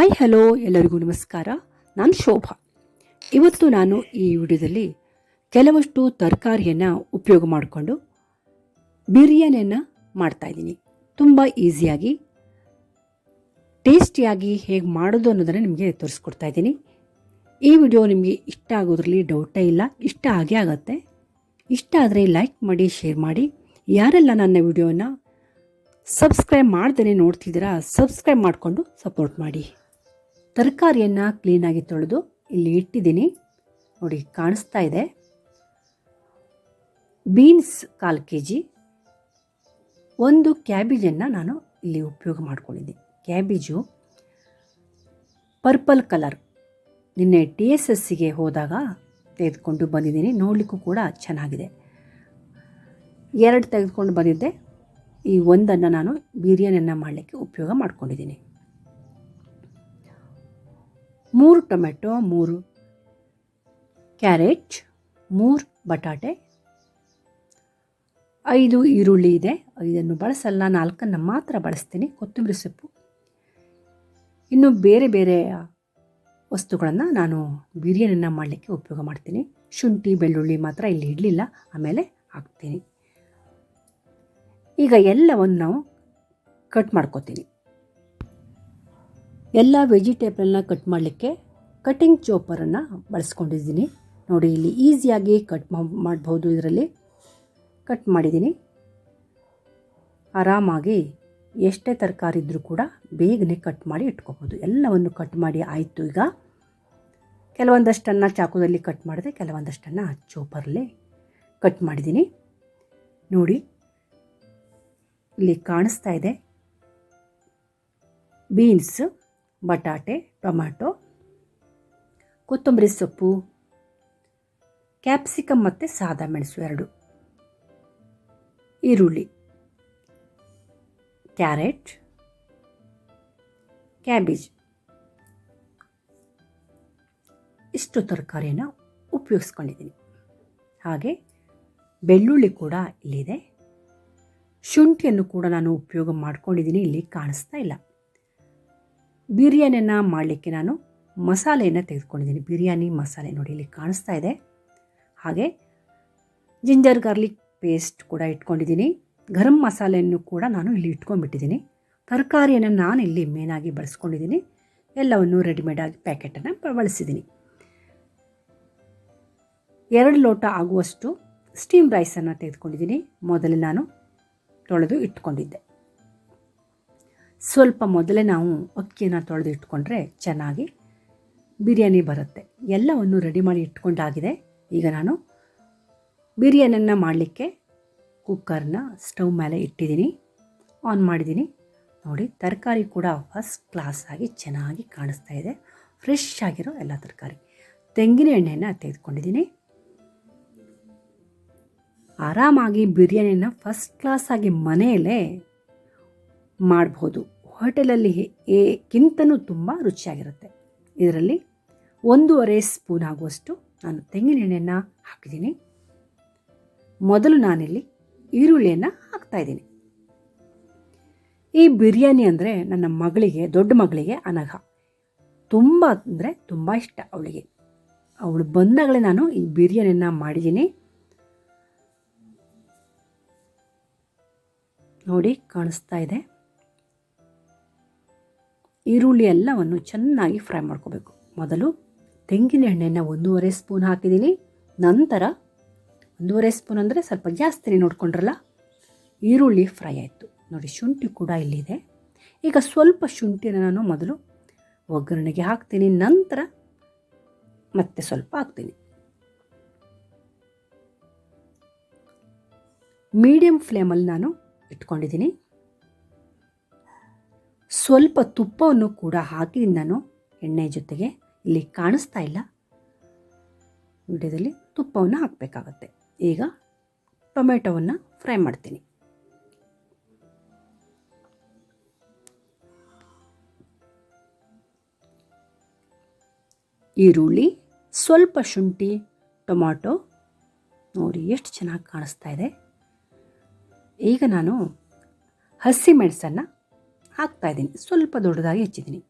Hi, hello, ಎಲ್ಲರಿಗೂ ನಮಸ್ಕಾರ. ನಾನು ಶೋಭಾ. ಇವತ್ತು ನಾನು ಈ ವಿಡಿಯೋದಲ್ಲಿ ಕೆಲವಷ್ಟು ತರಕಾರಿಯನ್ನು ಉಪಯೋಗ ಮಾಡಿಕೊಂಡು ಬಿರಿಯಾನಿಯನ್ನು ಮಾಡ್ತಾಯಿದ್ದೀನಿ ತುಂಬ ಈಸಿಯಾಗಿ, ಟೇಸ್ಟಿಯಾಗಿ ಹೇಗೆ ಮಾಡೋದು ಅನ್ನೋದನ್ನು ನಿಮಗೆ ತೋರಿಸ್ಕೊಡ್ತಾ ಇದ್ದೀನಿ. ಈ ವಿಡಿಯೋ ನಿಮಗೆ ಇಷ್ಟ ಆಗೋದ್ರಲ್ಲಿ ಡೌಟೇ ಇಲ್ಲ, ಇಷ್ಟ ಆಗೇ ಆಗುತ್ತೆ. ಇಷ್ಟ ಆದರೆ ಲೈಕ್ ಮಾಡಿ, ಶೇರ್ ಮಾಡಿ. ಯಾರೆಲ್ಲ ನನ್ನ ವಿಡಿಯೋನ ಸಬ್ಸ್ಕ್ರೈಬ್ ಮಾಡ್ದೇ ನೋಡ್ತಿದ್ದೀರಾ, ಸಬ್ಸ್ಕ್ರೈಬ್ ಮಾಡಿಕೊಂಡು ಸಪೋರ್ಟ್ ಮಾಡಿ. ತರಕಾರಿಯನ್ನು ಕ್ಲೀನಾಗಿ ತೊಳೆದು ಇಲ್ಲಿ ಇಟ್ಟಿದ್ದೀನಿ. ನೋಡಿ, ಕಾಣಿಸ್ತಾ ಇದೆ. ಬೀನ್ಸ್ ಕಾಲು ಕೆ ಜಿ ಒಂದು ಕ್ಯಾಬೇಜನ್ನು ನಾನು ಇಲ್ಲಿ ಉಪಯೋಗ ಮಾಡ್ಕೊಂಡಿದ್ದೀನಿ. ಕ್ಯಾಬೇಜು ಪರ್ಪಲ್ ಕಲರ್ ನಿನ್ನೆ ಟಿ ಎಸ್ ಎಸ್ಸಿಗೆ ಹೋದಾಗ ತೆಗೆದುಕೊಂಡು ಬಂದಿದ್ದೀನಿ. ನೋಡಲಿಕ್ಕೂ ಕೂಡ ಚೆನ್ನಾಗಿದೆ. ಎರಡು ತೆಗೆದುಕೊಂಡು ಬಂದಿದ್ದೆ. ಈ ಒಂದನ್ನು ನಾನು ಬಿರಿಯಾನಿಯನ್ನು ಮಾಡಲಿಕ್ಕೆ ಉಪಯೋಗ ಮಾಡ್ಕೊಂಡಿದ್ದೀನಿ. ಮೂರು ಟೊಮೆಟೊ, ಮೂರು ಕ್ಯಾರೆಟ್, ಮೂರು ಬಟಾಟೆ, ಐದು ಈರುಳ್ಳಿ ಇದೆ. ಐದನ್ನು ಬಳಸಲ್ಲ, ನಾಲ್ಕನ್ನು ಮಾತ್ರ ಬಳಸ್ತೀನಿ. ಕೊತ್ತಂಬರಿ ಸೊಪ್ಪು. ಇನ್ನು ಬೇರೆ ಬೇರೆ ವಸ್ತುಗಳನ್ನು ನಾನು ಬಿರಿಯಾನಿನ ಮಾಡಲಿಕ್ಕೆ ಉಪಯೋಗ ಮಾಡ್ತೀನಿ. ಶುಂಠಿ, ಬೆಳ್ಳುಳ್ಳಿ ಮಾತ್ರ ಇಲ್ಲಿ ಇಡಲಿಲ್ಲ, ಆಮೇಲೆ ಹಾಕ್ತೀನಿ. ಈಗ ಎಲ್ಲವನ್ನು ನಾವು ಕಟ್ ಮಾಡ್ಕೋತೀನಿ. ಎಲ್ಲ ವೆಜಿಟೇಬಲ್ನ ಕಟ್ ಮಾಡಲಿಕ್ಕೆ ಕಟಿಂಗ್ ಚೋಪರನ್ನು ಬಳಸ್ಕೊಂಡಿದ್ದೀನಿ. ನೋಡಿ, ಇಲ್ಲಿ ಈಸಿಯಾಗಿ ಕಟ್ ಮಾಡ್ಬೋದು ಇದರಲ್ಲಿ. ಕಟ್ ಮಾಡಿದ್ದೀನಿ. ಆರಾಮಾಗಿ ಎಷ್ಟೇ ತರಕಾರಿ ಇದ್ದರೂ ಕೂಡ ಬೇಗನೆ ಕಟ್ ಮಾಡಿ ಇಟ್ಕೋಬೋದು. ಎಲ್ಲವನ್ನು ಕಟ್ ಮಾಡಿ ಆಯಿತು ಈಗ. ಕೆಲವೊಂದಷ್ಟನ್ನು ಚಾಕುದಲ್ಲಿ ಕಟ್ ಮಾಡಿದೆ ಕೆಲವೊಂದಷ್ಟನ್ನು ಚೋಪರಲ್ಲಿ ಕಟ್ ಮಾಡಿದ್ದೀನಿ. ನೋಡಿ, ಇಲ್ಲಿ ಕಾಣಿಸ್ತಾ ಇದೆ. ಬೀನ್ಸ್ ಬಟಾಟೆ ಟೊಮ್ಯಾಟೊ ಕೊತ್ತಂಬರಿ ಸೊಪ್ಪು, ಕ್ಯಾಪ್ಸಿಕಮ್ ಮತ್ತು ಸಾದಾ ಮೆಣಸು ಎರಡು. ಈರುಳ್ಳಿ, ಕ್ಯಾರೆಟ್, ಕ್ಯಾಬೇಜ್. ಇಷ್ಟು ತರಕಾರಿಯನ್ನು ಉಪಯೋಗಿಸ್ಕೊಂಡಿದ್ದೀನಿ. ಹಾಗೆ ಬೆಳ್ಳುಳ್ಳಿ ಕೂಡ ಇಲ್ಲಿದೆ. ಶುಂಠಿಯನ್ನು ಕೂಡ ನಾನು ಉಪಯೋಗ ಮಾಡ್ಕೊಂಡಿದ್ದೀನಿ, ಇಲ್ಲಿ ಕಾಣಿಸ್ತಾ ಇಲ್ಲ. ಬಿರಿಯಾನಿಯನ್ನು ಮಾಡಲಿಕ್ಕೆ ನಾನು ಮಸಾಲೆಯನ್ನು ತೆಗೆದುಕೊಂಡಿದ್ದೀನಿ. ಬಿರಿಯಾನಿ ಮಸಾಲೆ ನೋಡಿ ಇಲ್ಲಿ ಕಾಣಿಸ್ತಾ ಇದೆ. ಹಾಗೆ ಜಿಂಜರ್ ಗಾರ್ಲಿಕ್ ಪೇಸ್ಟ್ ಕೂಡ ಇಟ್ಕೊಂಡಿದ್ದೀನಿ. ಗರಂ ಮಸಾಲೆಯನ್ನು ಕೂಡ ನಾನು ಇಲ್ಲಿ ಇಟ್ಕೊಂಡ್ಬಿಟ್ಟಿದ್ದೀನಿ. ತರಕಾರಿಯನ್ನು ನಾನು ಇಲ್ಲಿ ಮೇನಾಗಿ ಬಳಸ್ಕೊಂಡಿದ್ದೀನಿ. ಎಲ್ಲವನ್ನು ರೆಡಿಮೇಡಾಗಿ ಪ್ಯಾಕೆಟನ್ನು ಬಳಸಿದ್ದೀನಿ. ಎರಡು ಲೋಟ ಆಗುವಷ್ಟು ಸ್ಟೀಮ್ ರೈಸನ್ನು ತೆಗೆದುಕೊಂಡಿದ್ದೀನಿ. ಮೊದಲು ನಾನು ತೊಳೆದು ಇಟ್ಕೊಂಡಿದ್ದೆ. ಸ್ವಲ್ಪ ಮೊದಲೇ ನಾವು ಅಕ್ಕಿಯನ್ನು ತೊಳೆದು ಇಟ್ಕೊಂಡ್ರೆ ಚೆನ್ನಾಗಿ ಬಿರಿಯಾನಿ ಬರುತ್ತೆ. ಎಲ್ಲವನ್ನು ರೆಡಿ ಮಾಡಿ ಇಟ್ಕೊಂಡಾಗಿದೆ. ಈಗ ನಾನು ಬಿರಿಯಾನಿಯನ್ನು ಮಾಡಲಿಕ್ಕೆ ಕುಕ್ಕರ್ನ ಸ್ಟವ್ ಮೇಲೆ ಇಟ್ಟಿದ್ದೀನಿ. ಆನ್ ಮಾಡಿದ್ದೀನಿ. ನೋಡಿ, ತರಕಾರಿ ಕೂಡ ಫಸ್ಟ್ ಕ್ಲಾಸಾಗಿ ಚೆನ್ನಾಗಿ ಕಾಣಿಸ್ತಾ ಇದೆ. ಫ್ರೆಶ್ ಆಗಿರೋ ಎಲ್ಲ ತರಕಾರಿ. ತೆಂಗಿನ ಎಣ್ಣೆಯನ್ನು ತೆಗೆದುಕೊಂಡಿದ್ದೀನಿ. ಆರಾಮಾಗಿ ಬಿರಿಯಾನಿನ ಫಸ್ಟ್ ಕ್ಲಾಸಾಗಿ ಮನೆಯಲ್ಲೇ ಮಾಡ್ಬೋದು. ಹೋಟೆಲಲ್ಲಿ ಏಕ್ಕಿಂತನೂ ತುಂಬ ರುಚಿಯಾಗಿರುತ್ತೆ. ಇದರಲ್ಲಿ ಒಂದೂವರೆ ಸ್ಪೂನ್ ಆಗುವಷ್ಟು ನಾನು ತೆಂಗಿನ ಎಣ್ಣೆಯನ್ನು ಹಾಕಿದ್ದೀನಿ. ಮೊದಲು ನಾನಿಲ್ಲಿ ಈರುಳ್ಳಿಯನ್ನು ಹಾಕ್ತಾಯಿದ್ದೀನಿ ಈ ಬಿರಿಯಾನಿ ಅಂದರೆ ನನ್ನ ಮಗಳಿಗೆ, ದೊಡ್ಡ ಮಗಳಿಗೆ ಅನಘ ತುಂಬ ಅಂದರೆ ತುಂಬ ಇಷ್ಟ ಅವಳಿಗೆ. ಅವಳು ಬಂದಾಗಲೇ ನಾನು ಈ ಬಿರಿಯಾನಿಯನ್ನು ಮಾಡಿದ್ದೀನಿ. ನೋಡಿ, ಕಾಣಿಸ್ತಾ ಇದೆ. ಈರುಳ್ಳಿ ಎಲ್ಲವನ್ನು ಚೆನ್ನಾಗಿ ಫ್ರೈ ಮಾಡ್ಕೋಬೇಕು. ಮೊದಲು ತೆಂಗಿನ ಎಣ್ಣೆನ ಒಂದೂವರೆ ಸ್ಪೂನ್ ಹಾಕಿದ್ದೀನಿ. ನಂತರ ಒಂದೂವರೆ ಸ್ಪೂನ್ ಅಂದರೆ ಸ್ವಲ್ಪ ಜಾಸ್ತಿನೇ ನೋಡ್ಕೊಂಡ್ರಲ್ಲ? ಈರುಳ್ಳಿ ಫ್ರೈ ಆಯಿತು. ನೋಡಿ, ಶುಂಠಿ ಕೂಡ ಇಲ್ಲಿದೆ. ಈಗ ಸ್ವಲ್ಪ ಶುಂಠಿನ ನಾನು ಮೊದಲು ಒಗ್ಗರಣೆಗೆ ಹಾಕ್ತೀನಿ. ನಂತರ ಮತ್ತೆ ಸ್ವಲ್ಪ ಹಾಕ್ತೀನಿ. ಮೀಡಿಯಮ್ ಫ್ಲೇಮಲ್ಲಿ ನಾನು ಇಟ್ಕೊಂಡಿದ್ದೀನಿ. ಸ್ವಲ್ಪ ತುಪ್ಪವನ್ನು ಕೂಡ ಹಾಕಿದ್ದೀನಿ ನಾನು ಎಣ್ಣೆ ಜೊತೆಗೆ ಇಲ್ಲಿ ಕಾಣಿಸ್ತಾ ಇಲ್ಲ. ವಿಡಿಯೋದಲ್ಲಿ ತುಪ್ಪವನ್ನು ಹಾಕಬೇಕಾಗತ್ತೆ. ಈಗ ಟೊಮೆಟೊವನ್ನು ಫ್ರೈ ಮಾಡ್ತೀನಿ. ಈರುಳ್ಳಿ, ಸ್ವಲ್ಪ ಶುಂಠಿ, ಟೊಮಾಟೊ. ನೋಡಿ ಎಷ್ಟು ಚೆನ್ನಾಗಿ ಕಾಣಿಸ್ತಾ ಇದೆ. ಈಗ ನಾನು ಹಸಿ ಮೆಣಸನ್ನು ಹಾಕ್ತಾಯಿದ್ದೀನಿ ಸ್ವಲ್ಪ ದೊಡ್ಡದಾಗಿ ಹೆಚ್ಚಿದ್ದೀನಿ.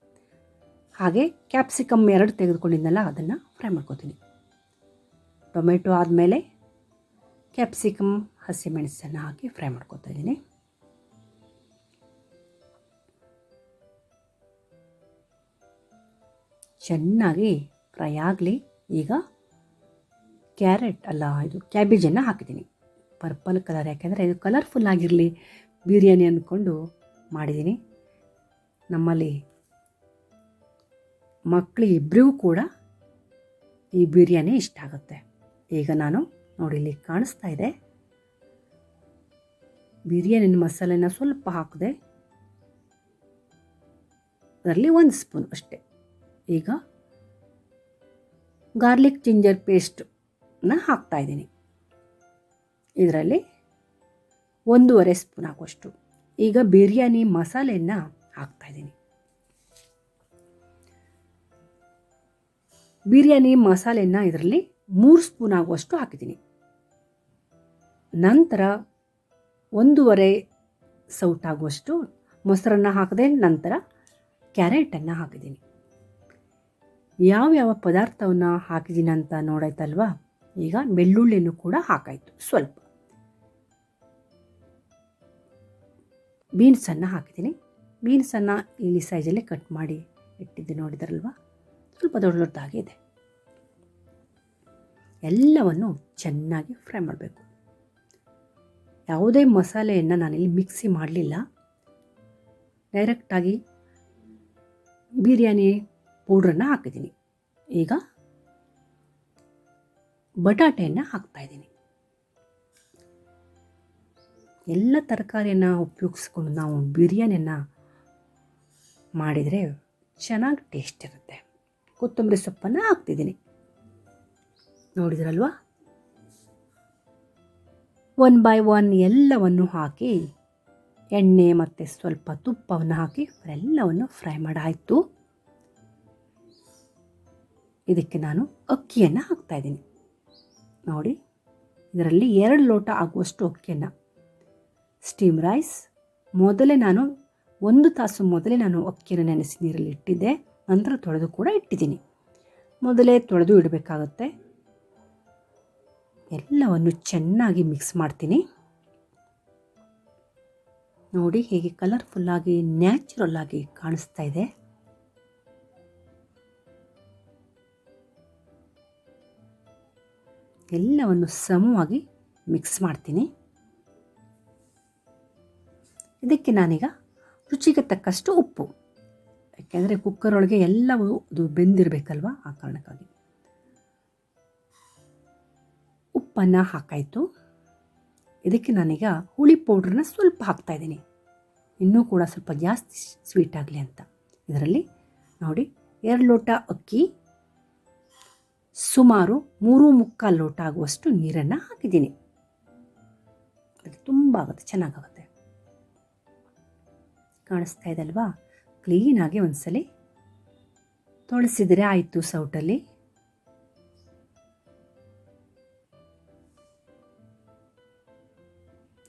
ಹಾಗೆ ಕ್ಯಾಪ್ಸಿಕಮ್ ಎರಡು ತೆಗೆದುಕೊಂಡಿದ್ದೆನಲ್ಲ ಅದನ್ನು ಫ್ರೈ ಮಾಡ್ಕೋತೀನಿ. ಟೊಮೆಟೊ ಆದಮೇಲೆ ಕ್ಯಾಪ್ಸಿಕಮ್, ಹಸಿಮೆಣಸನ್ನು ಹಾಕಿ ಫ್ರೈ ಮಾಡ್ಕೋತಾ ಇದ್ದೀನಿ. ಚೆನ್ನಾಗಿ ಫ್ರೈ ಆಗಲಿ. ಈಗ ಕ್ಯಾರೆಟ್ ಅಲ್ಲ, ಇದು ಕ್ಯಾಬೇಜನ್ನು ಹಾಕಿದ್ದೀನಿ. ಪರ್ಪಲ್ ಕಲರ್, ಯಾಕೆಂದರೆ ಇದು ಕಲರ್ಫುಲ್ ಆಗಿರಲಿ, ಬಿರಿಯಾನಿ ಅಂದ್ಕೊಂಡು ಮಾಡಿದ್ದೀನಿ. ನಮ್ಮಲ್ಲಿ ಮಕ್ಕಳು ಇಬ್ಬರಿಗೂ ಕೂಡ ಈ ಬಿರಿಯಾನಿ ಇಷ್ಟ ಆಗುತ್ತೆ. ಈಗ ನಾನು ನೋಡಿ ಇಲ್ಲಿ ಕಾಣಿಸ್ತಾ ಇದೆ. ಬಿರಿಯಾನಿ ಮಸಾಲೆನ ಸ್ವಲ್ಪ ಹಾಕಿದೆ ಅದರಲ್ಲಿ ಒಂದು ಸ್ಪೂನ್ ಅಷ್ಟೇ. ಈಗ ಗಾರ್ಲಿಕ್ ಜಿಂಜರ್ ಪೇಸ್ಟನ್ನ ಹಾಕ್ತಾಯಿದ್ದೀನಿ ಇದರಲ್ಲಿ ಒಂದೂವರೆ ಸ್ಪೂನ್ ಹಾಕುವಷ್ಟು ಈಗ ಬಿರಿಯಾನಿ ಮಸಾಲೆಯನ್ನು ಹಾಕ್ತಾಯಿದ್ದೀನಿ ಬಿರಿಯಾನಿ ಮಸಾಲೆನ ಇದರಲ್ಲಿ ಮೂರು ಸ್ಪೂನ್ ಆಗುವಷ್ಟು ಹಾಕಿದ್ದೀನಿ. ನಂತರ ಒಂದೂವರೆ ಸೌಟಾಗುವಷ್ಟು ಮೊಸರನ್ನು ಹಾಕಿದೆ ನಂತರ ಕ್ಯಾರೆಟನ್ನು ಹಾಕಿದ್ದೀನಿ. ಯಾವ್ಯಾವ ಪದಾರ್ಥವನ್ನು ಹಾಕಿದ್ದೀನಿ ಅಂತ ನೋಡಾಯ್ತಲ್ವಾ? ಈಗ ಬೆಳ್ಳುಳ್ಳಿಯನ್ನು ಕೂಡ ಹಾಕಾಯಿತು ಸ್ವಲ್ಪ. ಬೀನ್ಸನ್ನು ಹಾಕಿದ್ದೀನಿ. ಬೀನ್ಸನ್ನು ಇಲ್ಲಿ ಸೈಜಲ್ಲೇ ಕಟ್ ಮಾಡಿ ಇಟ್ಟಿದ್ದು ನೋಡಿದ್ರಲ್ವ? ಸ್ವಲ್ಪ ದೊಡ್ಡ ದೊಡ್ಡದಾಗಿದೆ ಎಲ್ಲವನ್ನು ಚೆನ್ನಾಗಿ ಫ್ರೈ ಮಾಡಬೇಕು. ಯಾವುದೇ ಮಸಾಲೆಯನ್ನು ನಾನಿಲ್ಲಿ ಮಿಕ್ಸಿ ಮಾಡಲಿಲ್ಲ. ಡೈರೆಕ್ಟಾಗಿ ಬಿರಿಯಾನಿ ಪೌಡ್ರನ್ನು ಹಾಕಿದ್ದೀನಿ. ಈಗ ಬಟಾಟೆಯನ್ನು ಹಾಕ್ತಾಯಿದ್ದೀನಿ ಎಲ್ಲ ತರಕಾರಿಯನ್ನು ಉಪಯೋಗಿಸ್ಕೊಂಡು ನಾವು ಬಿರಿಯಾನಿಯನ್ನು ಮಾಡಿದರೆ ಚೆನ್ನಾಗಿ ಟೇಸ್ಟ್ ಇರುತ್ತೆ. ಕೊತ್ತಂಬರಿ ಸೊಪ್ಪನ್ನು ಹಾಕ್ತಿದ್ದೀನಿ. ನೋಡಿದ್ರಲ್ವಾ? ಒನ್ ಬೈ ಒನ್ ಎಲ್ಲವನ್ನು ಹಾಕಿ, ಎಣ್ಣೆ ಮತ್ತು ಸ್ವಲ್ಪ ತುಪ್ಪವನ್ನು ಹಾಕಿ ಎಲ್ಲವನ್ನು ಫ್ರೈ ಮಾಡಾಯಿತು. ಇದಕ್ಕೆ ನಾನು ಅಕ್ಕಿಯನ್ನು ಹಾಕ್ತಾಯಿದ್ದೀನಿ ನೋಡಿ, ಇದರಲ್ಲಿ ಎರಡು ಲೋಟ ಆಗುವಷ್ಟು ಅಕ್ಕಿಯನ್ನು. ಸ್ಟೀಮ್ ರೈಸ್ ಮೊದಲೇ ನಾನು ಒಂದು ತಾಸು ಮೊದಲೇ ನಾನು ಅಕ್ಕಿಯನ್ನು ನೆನೆಸಿ ನೀರಲ್ಲಿ ಇಟ್ಟಿದ್ದೆ, ನಂತರ ತೊಳೆದು ಕೂಡ ಇಟ್ಟಿದ್ದೀನಿ. ಮೊದಲೇ ತೊಳೆದು ಇಡಬೇಕಾಗುತ್ತೆ. ಎಲ್ಲವನ್ನು ಚೆನ್ನಾಗಿ ಮಿಕ್ಸ್ ಮಾಡ್ತೀನಿ. ನೋಡಿ ಹೇಗೆ ಕಲರ್ಫುಲ್ಲಾಗಿ ನ್ಯಾಚುರಲ್ ಆಗಿ ಕಾಣಿಸ್ತಾ ಇದೆ. ಎಲ್ಲವನ್ನು ಸಮವಾಗಿ ಮಿಕ್ಸ್ ಮಾಡ್ತೀನಿ. ಇದಕ್ಕೆ ನಾನೀಗ ರುಚಿಗೆ ತಕ್ಕಷ್ಟು ಉಪ್ಪು. ಯಾಕೆಂದರೆ ಕುಕ್ಕರ್ ಒಳಗೆ ಎಲ್ಲವೂ ಅದು ಬೆಂದಿರಬೇಕಲ್ವ ಆ ಕಾರಣಕ್ಕಾಗಿ. ಉಪ್ಪನ್ನು ಹಾಕಾಯಿತು. ಇದಕ್ಕೆ ನಾನೀಗ ಹುಳಿ ಪೌಡ್ರನ್ನ ಸ್ವಲ್ಪ ಹಾಕ್ತಾಯಿದ್ದೀನಿ ಇನ್ನೂ ಕೂಡ ಸ್ವಲ್ಪ ಜಾಸ್ತಿ ಸ್ವೀಟ್ ಆಗಲಿ ಅಂತ. ಇದರಲ್ಲಿ ನೋಡಿ ಎರಡು ಲೋಟ ಅಕ್ಕಿ, ಸುಮಾರು ಮೂರು ಮುಕ್ಕಾಲು ಲೋಟ ಆಗುವಷ್ಟು ನೀರನ್ನು ಹಾಕಿದ್ದೀನಿ. ತುಂಬ ಆಗುತ್ತೆ, ಚೆನ್ನಾಗಾಗುತ್ತೆ. ಕಾಣಿಸ್ತಾ ಇದೆ ಅಲ್ವಾ? ಕ್ಲೀನಾಗಿ ಒಂದ್ಸಲಿ ತೊಳಸಿದರೆ ಆಯಿತು ಸೌಟಲ್ಲಿ.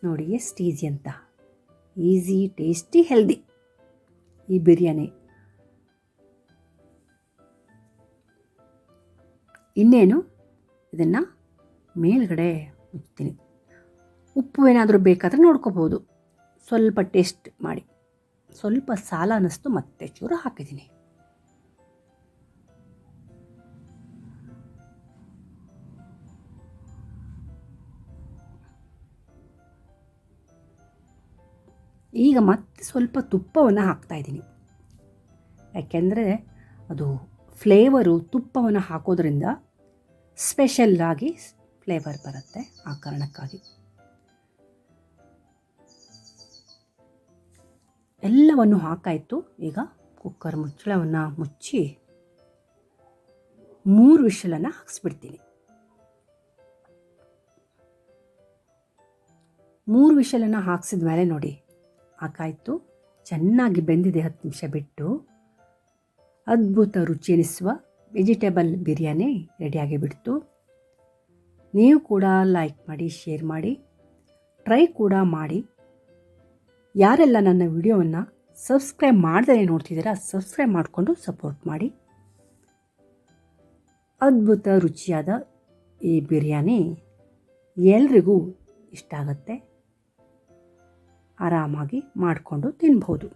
ನೋಡಿ ಎಷ್ಟು ಈಸಿ ಅಂತ. ಈಸಿ, ಟೇಸ್ಟಿ, ಹೆಲ್ದಿ ಈ ಬಿರಿಯಾನಿ. ಇನ್ನೇನು? ಇದನ್ನು ಮೇಲ್ಗಡೆ ಮುಚ್ತೀನಿ ಉಪ್ಪು ಏನಾದರೂ ಬೇಕಾದರೆ ನೋಡ್ಕೋಬೋದು. ಸ್ವಲ್ಪ ಟೇಸ್ಟ್ ಮಾಡಿ. ಸ್ವಲ್ಪ ಸಾಲ ಅನ್ನಿಸ್ತು, ಮತ್ತೆ ಚೂರು ಹಾಕಿದ್ದೀನಿ. ಈಗ ಮತ್ತೆ ಸ್ವಲ್ಪ ತುಪ್ಪವನ್ನು ಹಾಕ್ತಾಯಿದ್ದೀನಿ ಯಾಕೆಂದರೆ ಅದು ಫ್ಲೇವರು ತುಪ್ಪವನ್ನು ಹಾಕೋದ್ರಿಂದ ಸ್ಪೆಷಲ್ಲಾಗಿ ಫ್ಲೇವರ್ ಬರುತ್ತೆ ಆ ಕಾರಣಕ್ಕಾಗಿ. ಎಲ್ಲವನ್ನು ಹಾಕಾಯಿತು. ಈಗ ಕುಕ್ಕರ್ ಮುಚ್ಚಳವನ್ನು ಮುಚ್ಚಿ ಮೂರು ವಿಷಲನ್ನು ಹಾಕ್ಸ್ಬಿಡ್ತೀನಿ. ಮೂರು ವಿಷಲನ್ನು ಹಾಕ್ಸಿದ ಮೇಲೆ ನೋಡಿ, ಹಾಕಾಯಿತು. ಚೆನ್ನಾಗಿ ಬೆಂದಿದೆ ಹತ್ತು ನಿಮಿಷ ಬಿಟ್ಟು. ಅದ್ಭುತ ರುಚಿ ಎನಿಸುವ ವೆಜಿಟೇಬಲ್ ಬಿರಿಯಾನಿ ರೆಡಿಯಾಗಿ ಬಿಡ್ತು ನೀವು ಕೂಡ ಲೈಕ್ ಮಾಡಿ ಶೇರ್ ಮಾಡಿ. ಟ್ರೈ ಕೂಡ ಮಾಡಿ. ಯಾರೆಲ್ಲ ನನ್ನ ವಿಡಿಯೋವನ್ನು ಸಬ್ಸ್ಕ್ರೈಬ್ ಮಾಡ್ದೇ ನೋಡ್ತಿದ್ದೀರಾ, ಸಬ್ಸ್ಕ್ರೈಬ್ ಮಾಡಿಕೊಂಡು ಸಪೋರ್ಟ್ ಮಾಡಿ. ಅದ್ಭುತ, ರುಚಿಯಾದ ಈ ಬಿರಿಯಾನಿ ಎಲ್ರಿಗೂ ಇಷ್ಟ ಆಗುತ್ತೆ. ಆರಾಮಾಗಿ ಮಾಡಿಕೊಂಡು ತಿನ್ಬೋದು.